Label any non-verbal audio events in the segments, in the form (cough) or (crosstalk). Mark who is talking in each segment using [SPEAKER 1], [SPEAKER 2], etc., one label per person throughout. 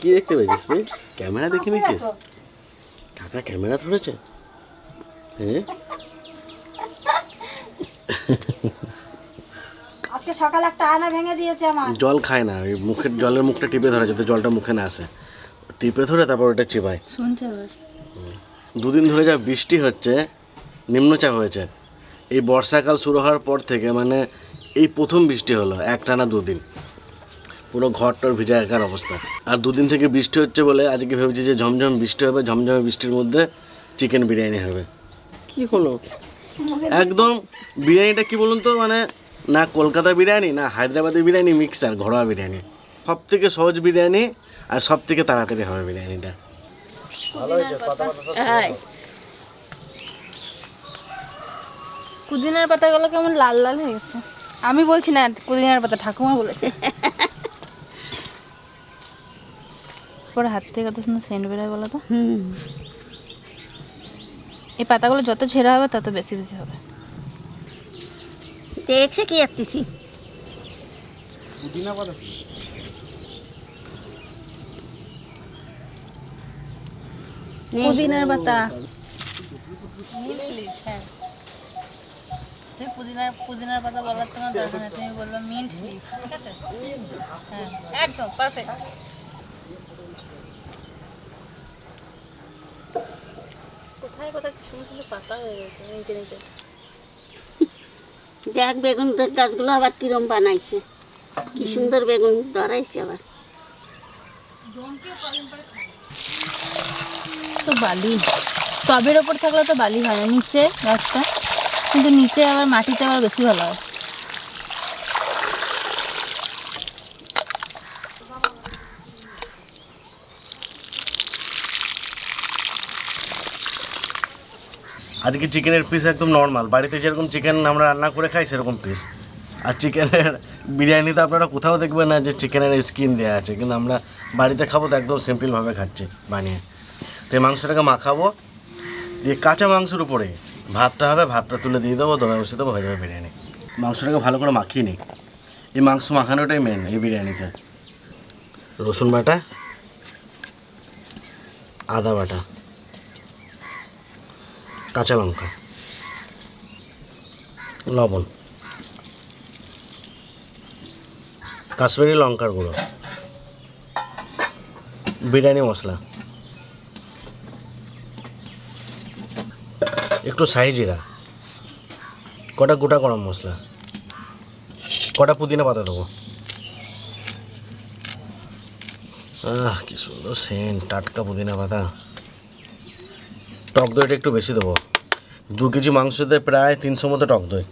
[SPEAKER 1] কি দেখতে পেয়েছিস তুই? ক্যামেরা দেখে নিয়েছিস? কাকা ক্যামেরা ধরেছে? হ্যাঁ?
[SPEAKER 2] আজকে সকালে একটা আয়না ভেঙে দিয়েছে আমার।
[SPEAKER 1] জল খায় না ওই মুখের জলের মুখটা টিপে ধরে যাতে জলটা মুখে না আসে। টিপে ধরে তারপর ওটা চিবায়।
[SPEAKER 2] শুনছে
[SPEAKER 1] দুদিন ধরে যা বৃষ্টি হচ্ছে নিম্নচাপ হয়েছে। এই বর্ষাকাল শুরু হওয়ার পর থেকে মানে এই প্রথম বৃষ্টি হলো একটানা দুদিন। পুরো ঘর টর ভিজা একার অবস্থা। আর দুদিন থেকে বৃষ্টি হচ্ছে বলে আজকে ভেবেছি যে ঝমঝম বৃষ্টি হবে ঝমঝমে বৃষ্টির মধ্যে চিকেন বিরিয়ানি হবে। কি হলো? একদম বিরিয়ানিটা কি বলুন তো মানে না কলকাতা বিরিয়ানি না হায়দ্রাবাদের বিরিয়ানি মিক্সার ঘরোয়া বিরিয়ানি। সব থেকে সহজ বিরিয়ানি আর সব থেকে তাড়াতাড়ি হবে বিরিয়ানিটা।
[SPEAKER 2] পুদিনার পাতাগুলো কেমন লাল লাল হয়ে গেছে। আমি বলছি না পুদিনার পাতা ঠাকুমা বলেছে। পরে হাত থেকে কত সুন্দর সেন্ট বেরোয় বলো তো?
[SPEAKER 3] হুম।
[SPEAKER 2] এই পাতাগুলো যত ছেঁড়া হবে তত বেশি বেশি হবে।
[SPEAKER 3] দেখছে কি একতিছি
[SPEAKER 2] পুদিনার পাতা। হ্যাঁ। তুমি পুদিনার পুদিনার পাতা বলার তোমার দরকার নেই তুমি বলল মিন্ট লিফ ঠিক আছে? হ্যাঁ একদম পারফেক্ট কোথায় কোথায় সুন্দর সুন্দর পাতা হয়ে গেছে? নিচে নিচে (laughs)
[SPEAKER 3] দেখ বেগুন গাছগুলো আবার কিরম বানাইছে। কি সুন্দর বেগুন ধরাইছে আবার।
[SPEAKER 2] তো বালি। টবের ওপর থাকলে তো বালি হয় না নিচে গাছটা। কিন্তু নিচে আবার মাটিতে আবার বেশি ভালো হয়।
[SPEAKER 1] আজকে চিকেনের পিস একদম নর্মাল বাড়িতে যেরকম চিকেন আমরা রান্না করে খাই, সেরকম পিস আর চিকেনের বিরিয়ানিতে আপনারা কোথাও দেখবেন না যে চিকেনের স্কিন দেওয়া আছে। কিন্তু আমরা বাড়িতে খাব তো একদম সিম্পলভাবে খাচ্ছি, বানিয়ে। তো এই মাংসটাকে মাখাবো। দিয়ে কাঁচা মাংসের উপরে ভাতটা হবে, ভাতটা তুলে দিয়ে দেবো, দমে বসে দেবো, হয়ে যাবে বিরিয়ানি। মাংসটাকে ভালো করে মাখিয়ে নিই। এই মাংস মাখানোটাই মেন এই বিরিয়ানিতে। রসুন বাটা, আদা বাটা। কাঁচা লঙ্কা। লবণ। কাশ্মীরি লঙ্কার গুঁড়ো। বিরিয়ানি মশলা। একটু সাই জিরা। কটা গোটা গরম মশলা। কটা পুদিনা পাতা দেবো। আহ, কি সুন্দর সেন্ট, টাটকা পুদিনা পাতা। টক দইটা একটু বেশি দেবো। দু কেজি মাংসতে প্রায় তিনশো মতো টক দই।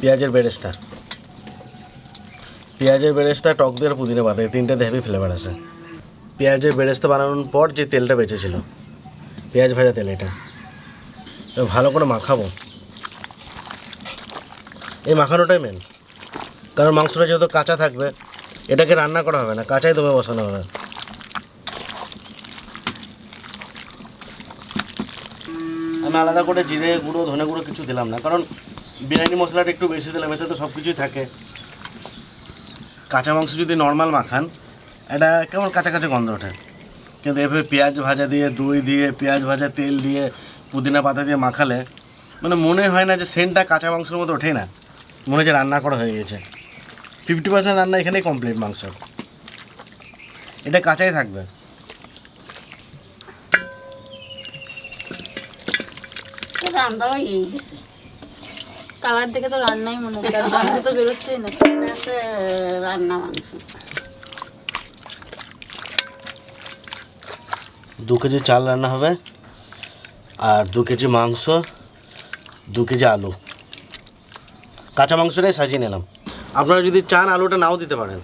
[SPEAKER 1] পেঁয়াজের বেরেস্তা। পেঁয়াজের বেরেস্তা, টক দই আর পুদিনা পাতা এই তিনটাতে হেভি ফ্লেভার আছে। পেঁয়াজের বেরেস্তা বানানোর পর যে তেলটা বেঁচেছিল, পেঁয়াজ ভাজা তেল এটা ভালো করে মাখাবো। এই মাখানোটাই মেন কারণ মাংসটা যেহেতু কাঁচা থাকবে, এটাকে রান্না করা হবে না, কাঁচাই দমে বসানো হবে। আমি আলাদা করে জিরে গুঁড়ো, ধনে গুঁড়ো কিছু দিলাম না। কারণ বিরিয়ানি মশলাটা একটু বেশি দিলাম এতে তো সব কিছুই থাকে। কাঁচা মাংস যদি নর্মাল মাখান, এটা কেমন কাঁচা কাঁচা গন্ধ ওঠে। কিন্তু এভাবে পেঁয়াজ ভাজা দিয়ে, দই দিয়ে, পেঁয়াজ ভাজা, তেল দিয়ে, পুদিনা পাতা দিয়ে মাখালে মানে মনে হয় না যে সেন্টটা কাঁচা মাংসের মতো ওঠে না। মনে হচ্ছে রান্না করা হয়ে গেছে। ফিফটি পার্সেন্ট রান্না এখানেই কমপ্লিট মাংস। এটা কাঁচাই থাকবে।
[SPEAKER 3] রান্না এই গেছে।
[SPEAKER 2] কালার দেখে তো রান্নাই মনে হচ্ছে। (laughs) আর গন্ধ তো বেরোচ্ছেই না।
[SPEAKER 3] রান্না মাংস
[SPEAKER 1] দু কেজি চাল রান্না হবে আর দু কেজি মাংস দু কেজি আলু। কাঁচা মাংসটাই সাজিয়ে নিলাম। আপনারা যদি চান আলুটা নাও দিতে পারেন।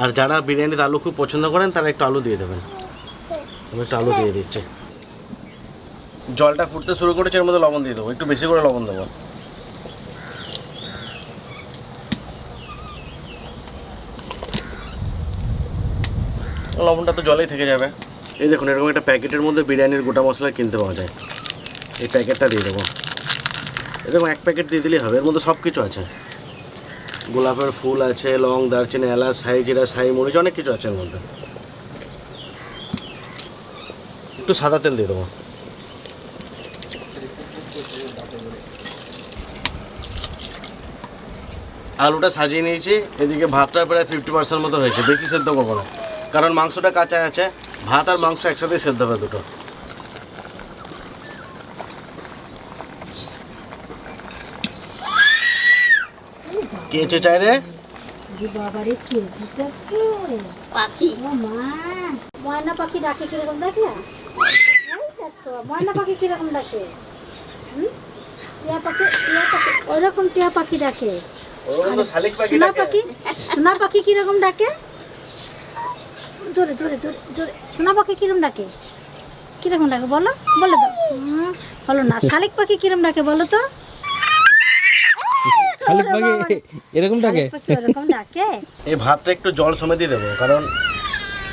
[SPEAKER 1] আর যারা বিরিয়ানিতে আলু খুব পছন্দ করেন তারা একটু আলু দিয়ে দেবেন। আমি একটু আলু দিয়ে দিচ্ছি। জলটা ফুটতে শুরু করেছে, এর মধ্যে লবণ দিয়ে দেবো। একটু বেশি করে লবণ দেবো। লবণটা তো জলেই থেকে যাবে। এই দেখুন, এরকম একটা প্যাকেটের মধ্যে বিরিয়ানির গোটা মশলা কিনতে পাওয়া যায়। এই প্যাকেটটা দিয়ে দেবো। এরকম এক প্যাকেট দিয়ে দিলেই হবে। এর মধ্যে সব কিছু আছে। গোলাপের ফুল আছে, লং, দারচিনি, এলাচ, সাই জিরা, সাই মরিচ, অনেক কিছু আছে এর মধ্যে। একটু সাদা তেল দিয়ে দেবো। আলুটা সাজিয়ে নিয়েছি এদিকে ভাতটা প্রায় ফিফটি পার্সেন্ট মতো হয়েছে বেশি সেদ্ধ করব না। কারণ মাংসটা কাঁচা আছে ভাত আর মাংস একসাথেই সেদ্ধ হবে দুটো। কেঁচে চাই রে
[SPEAKER 4] বাবারে
[SPEAKER 3] পাখি।
[SPEAKER 4] মা ময়না পাখি ডাকে কীরকম ডাকে ময়না পাখি কীরকম ডাকে? টিয়া পাখি টিয়া পাখি ওরকম টিয়া পাখি ডাকে।
[SPEAKER 1] পাখি
[SPEAKER 4] সোনা পাখি? সোনা পাখি কীরকম ডাকে? জোরে জোরে জোরে জোরে। সোনা পাখি কীরকম ডাকে? কীরকম ডাকে বলো? বলে দাও। বলো না। শালিক পাখি কীরকম ডাকে বলো তো?
[SPEAKER 5] শালিক পাখি এরকম ডাকে?
[SPEAKER 4] শালিক ডাকে?
[SPEAKER 1] এই ভাতটা একটু জল সমেতই দেবো কারণ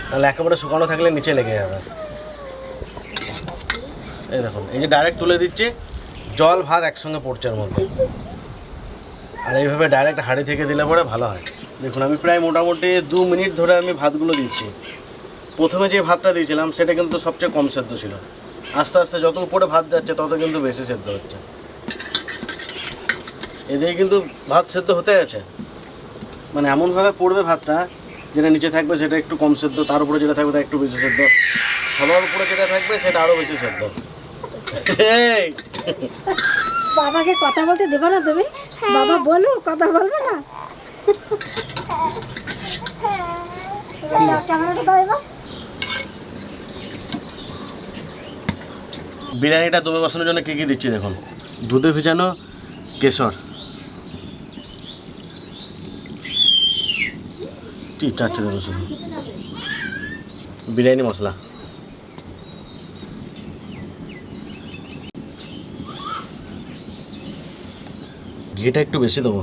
[SPEAKER 1] নাহলে একেবারে শুকানো থাকলে নিচে লেগে যাবে। এই দেখুন এই যে ডাইরেক্ট তুলে দিচ্ছি জল ভাত একসঙ্গে পড়ছে এর মধ্যে। আর এইভাবে ডাইরেক্ট হাঁড়ি থেকে দিলে পরে ভালো হয়। দেখুন, আমি প্রায় মোটামুটি দু মিনিট ধরে আমি ভাতগুলো দিচ্ছি। প্রথমে যে ভাতটা দিয়েছিলাম, সেটা কিন্তু সবচেয়ে কম সেদ্ধ ছিল। আস্তে আস্তে যত উপরে ভাত যাচ্ছে, তত কিন্তু বেশি সেদ্ধ হচ্ছে। এদিকে কিন্তু ভাত সেদ্ধ হতে আছে। মানে এমনভাবে পড়বে ভাতটা, যেটা নিচে থাকবে সেটা একটু কম সেদ্ধ, তার উপরে যেটা থাকবে তা একটু বেশি সেদ্ধ। সবার উপরে যেটা থাকবে, সেটা আরও বেশি সেদ্ধ।
[SPEAKER 4] বাবাকে কথা বলতে দেবো না তুমি? বাবা বলো কথা বলবে না? এবার।
[SPEAKER 1] বিরিয়ানিটা দমে বসানোর জন্য কী কী দিচ্ছি দেখুন? দুধে ভেজানো কেশর। ঠিক চারটে দেবো শুধু বিরিয়ানি মশলা। ঘিটা একটু বেশি দেবো।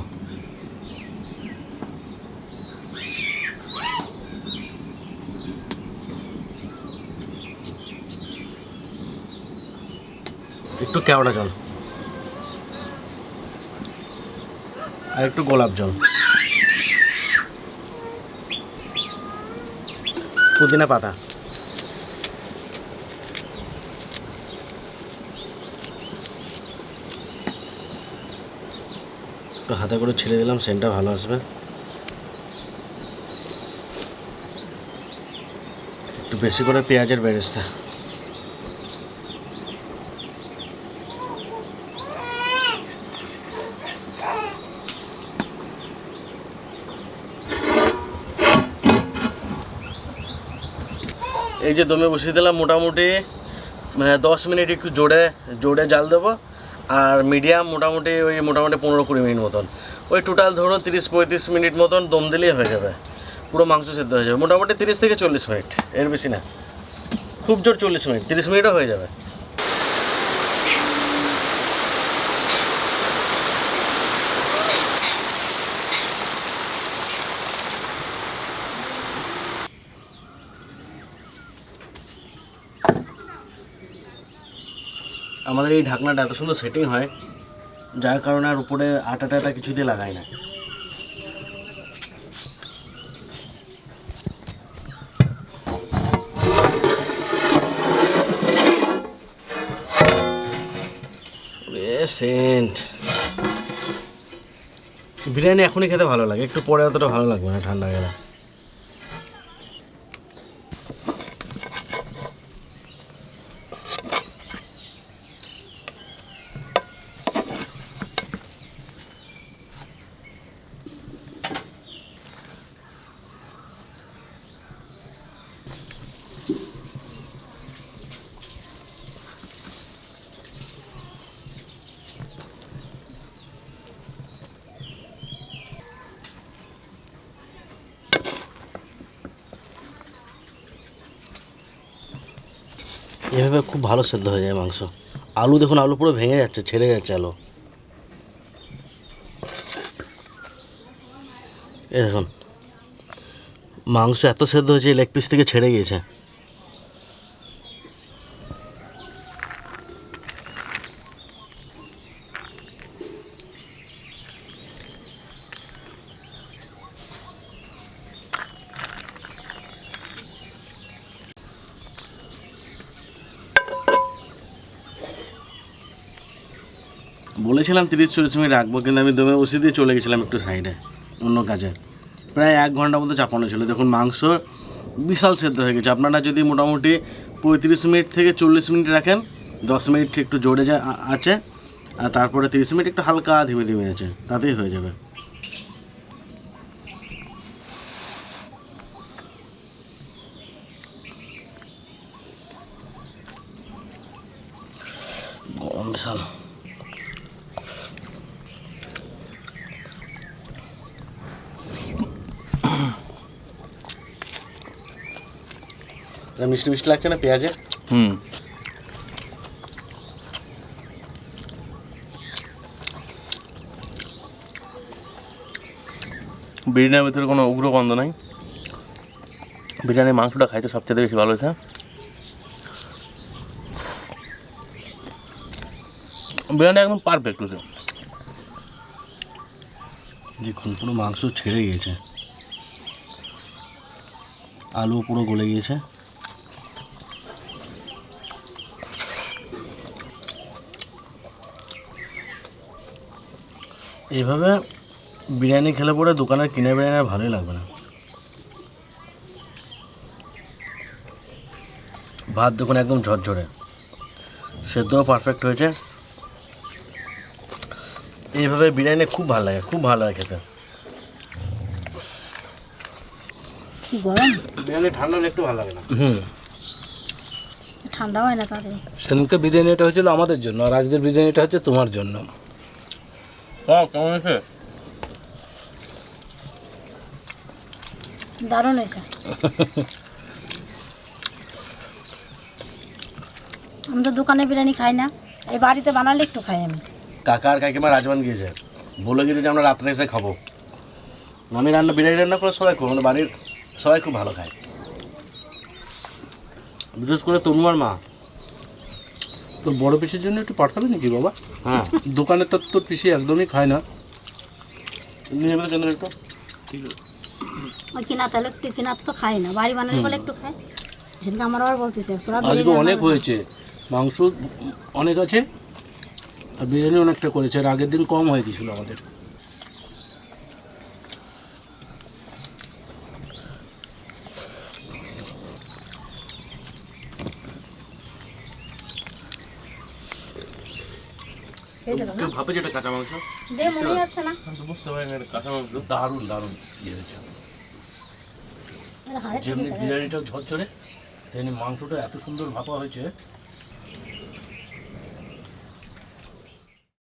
[SPEAKER 1] একটু কেওড়া জল। আর একটু গোলাপ জল। পুদিনা পাতা। একটু হাতে করে ছেড়ে দিলাম, সেন্টটা ভালো আসবে। একটু বেশি করে পেঁয়াজের বেরেস্তা। এই যে দমে বসিয়ে দিলাম, মোটামুটি মানে দশ মিনিট একটু জোরে জোরে জাল দেবো। আর মিডিয়াম মোটামুটি ওই মোটামুটি পনেরো কুড়ি মিনিট মতন। ওই টোটাল ধরুন তিরিশ পঁয়ত্রিশ মিনিট মতন দম দিলেই হয়ে যাবে। পুরো মাংস সেদ্ধ হয়ে যাবে। মোটামুটি তিরিশ থেকে চল্লিশ মিনিট, এর বেশি না। খুব জোর চল্লিশ মিনিট, তিরিশ মিনিটও হয়ে যাবে। আমাদের এই ঢাকনাটা এত সুন্দর সেটিং হয়, যার কারণে আর উপরে আটা টাটা কিছু দিয়ে লাগাই না। সেন্ট বিরিয়ানি এখনই খেতে ভালো লাগে, একটু পরে অতটা ভালো লাগবে না ঠান্ডা গেলে। এভাবে খুব ভালো সেদ্ধ হয়ে যায় মাংস। আলু দেখুন, আলু পুরো ভেঙে যাচ্ছে, ছেড়ে যাচ্ছে আলু। এ দেখুন, মাংস এত সেদ্ধ হয়েছে লেগ পিস থেকে ছেড়ে গিয়েছে। বলেছিলাম তিরিশ চল্লিশ মিনিট রাখব, কিন্তু আমি দমে ওষুধ দিয়ে চলে গেছিলাম একটু সাইডে অন্য কাজে। প্রায় এক ঘণ্টার মতো চাপানো ছিল। দেখুন, মাংস বিশাল সেদ্ধ হয়ে গেছে। আপনারা যদি মোটামুটি পঁয়ত্রিশ মিনিট থেকে চল্লিশ মিনিট রাখেন, দশ মিনিট একটু জোরে যা আছে, আর তারপরে তিরিশ মিনিট একটু হালকা ধীমে ধীমে আছে, তাতেই হয়ে যাবে। গরম বিশাল। মিষ্টি মিষ্টি লাগছে না পেঁয়াজে
[SPEAKER 6] হুম। বিরিয়ানির ভিতরে কোনো উগ্র গন্ধ নাই। বিরিয়ানির মাংসটা খাইতে সবচেয়ে বেশি ভালো হয়েছে। বিরিয়ানি একদম পারফেক্ট হয়েছে।
[SPEAKER 1] দেখুন পুরো মাংস ছেড়ে গিয়েছে। আলু পুরো গলে গিয়েছে। এইভাবে বিরিয়ানি খেলে পরে দোকানের কিনে বিরিয়ানি আর ভালোই লাগবে না। ভাত দেখুন একদম ঝরঝরে। সেদ্ধও পারফেক্ট হয়েছে। এইভাবে বিরিয়ানি খুব ভালো লাগে খুব ভালো লাগে খেতে। বিরিয়ানি ঠান্ডা হলে একটু ভালো লাগে না।
[SPEAKER 5] হুম।
[SPEAKER 4] ঠান্ডা হয় না তাড়াতাড়ি
[SPEAKER 5] সেদিনকে বিরিয়ানিটা হয়েছিল আমাদের জন্য আর আজকের বিরিয়ানিটা হচ্ছে তোমার জন্য।
[SPEAKER 6] হ্যাঁ কেমন হয়েছে
[SPEAKER 4] দারুণ হয়েছে। আমি তো দোকানে বিরিয়ানি খাই না এই বাড়িতে বানালে একটু খাই আমি।
[SPEAKER 1] কাকা আর কাকিমা রাজবান গিয়েছে। বলে গিয়েছে যে আমরা রাত্রে এসে খাব। আমি রান্না বিরিয়ানি রান্না করে সবাই খুব আমাদের বাড়ির সবাই খুব ভালো খায়। বিশেষ করে তনুমার মা।
[SPEAKER 5] তোর বড় পিসির জন্য একটু পাঠাবে নাকি বাবা?
[SPEAKER 1] হ্যাঁ।
[SPEAKER 5] দোকানে তো তোর পিসি একদমই খায় না।
[SPEAKER 1] নিয়ে যাবে কেন একটু?
[SPEAKER 4] ওই কিনা তাহলে একটু কিনা তো খায় না বাড়ি বানালে বলে একটু খায়। সেদিকে আমার আবার বলতেছে
[SPEAKER 5] আজকে অনেক হয়েছে। মাংস অনেক আছে আর বিরিয়ানি অনেকটা করেছে আর আগের দিন কম হয়ে গেছিল আমাদের।
[SPEAKER 1] কেউ ভাবে যেটা কাঁচা মাংস?
[SPEAKER 4] মনে
[SPEAKER 6] বুঝতে পারি না কাঁচা মাংস।
[SPEAKER 5] দারুণ দারুণ। ইয়ে হয়েছে। যেমনি বিরিয়ানিটা ঝরঝরে তেমনি মাংসটা এত সুন্দর ভাপা হয়েছে।